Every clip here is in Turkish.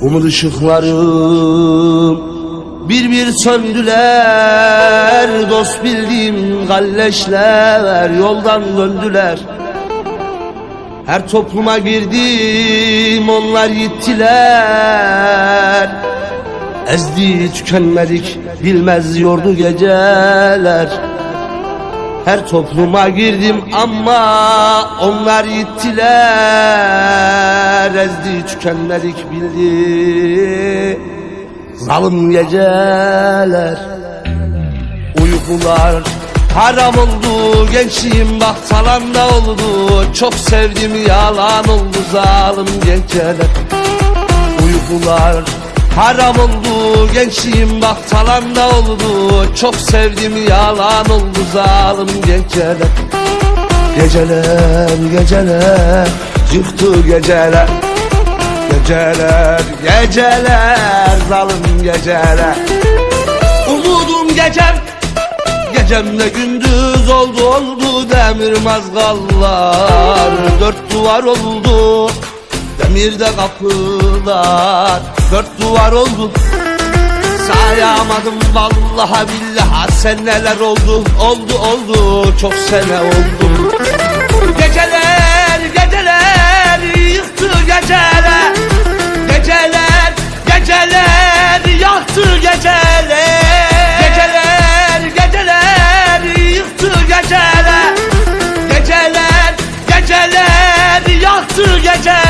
Umut ışıklarım bir bir söndüler. Dost bildiğim galleşler yoldan döndüler. Her topluma girdim onlar gittiler Ezdi tükenmedik bilmez yordu geceler her topluma girdim ama onlar gittiler Ezdi tükenmedik bildi. Zalim geceler Uykular haram oldu. Gençliğim bak talanda oldu. Çok sevdim yalan oldu. Zalim geceler Uykular haram oldu Gençliğim bak talanda oldu. Çok sevdim yalan oldu zalim geceler. Geceler geceler Yıktı geceler. Geceler geceler Zalim geceler. Umudum gecem Gecemde gündüz oldu oldu demir mazgallar. Dört duvar oldu Demirde kapılar Dört duvar oldu. Sayamadım vallahi billahi sen neler oldu Oldu oldu. Çok sene oldu. Geceler geceler yıktı geceler Geceler geceler yaktı geceler Geceler geceler yıktı geceler Geceler geceler yaktı geceler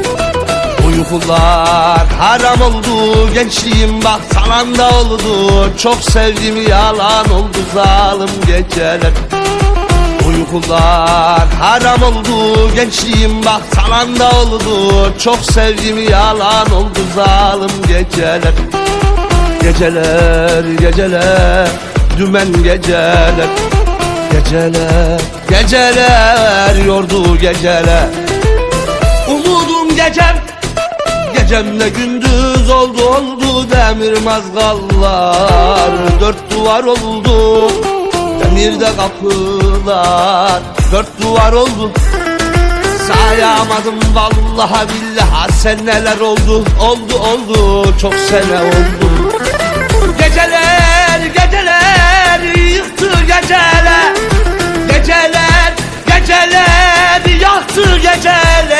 Uykular haram oldu gençliğim bak salanda oldu. Çok sevdim yalan oldu zalim geceler. Uykular haram oldu gençliğim bak salanda oldu. Çok sevdim yalan oldu zalim geceler. Geceler geceler dümen geceler. Geceler geceler yordu geceler. Umudum gecem Gecemde gündüz oldu oldu demir mazgallar. Dört duvar oldu demirde kapılar. Dört duvar oldu sayamadım vallahi billahi sen neler oldu Oldu oldu çok sene oldu. Geceler geceler yıktı geceler. Geceler geceler yaktı geceler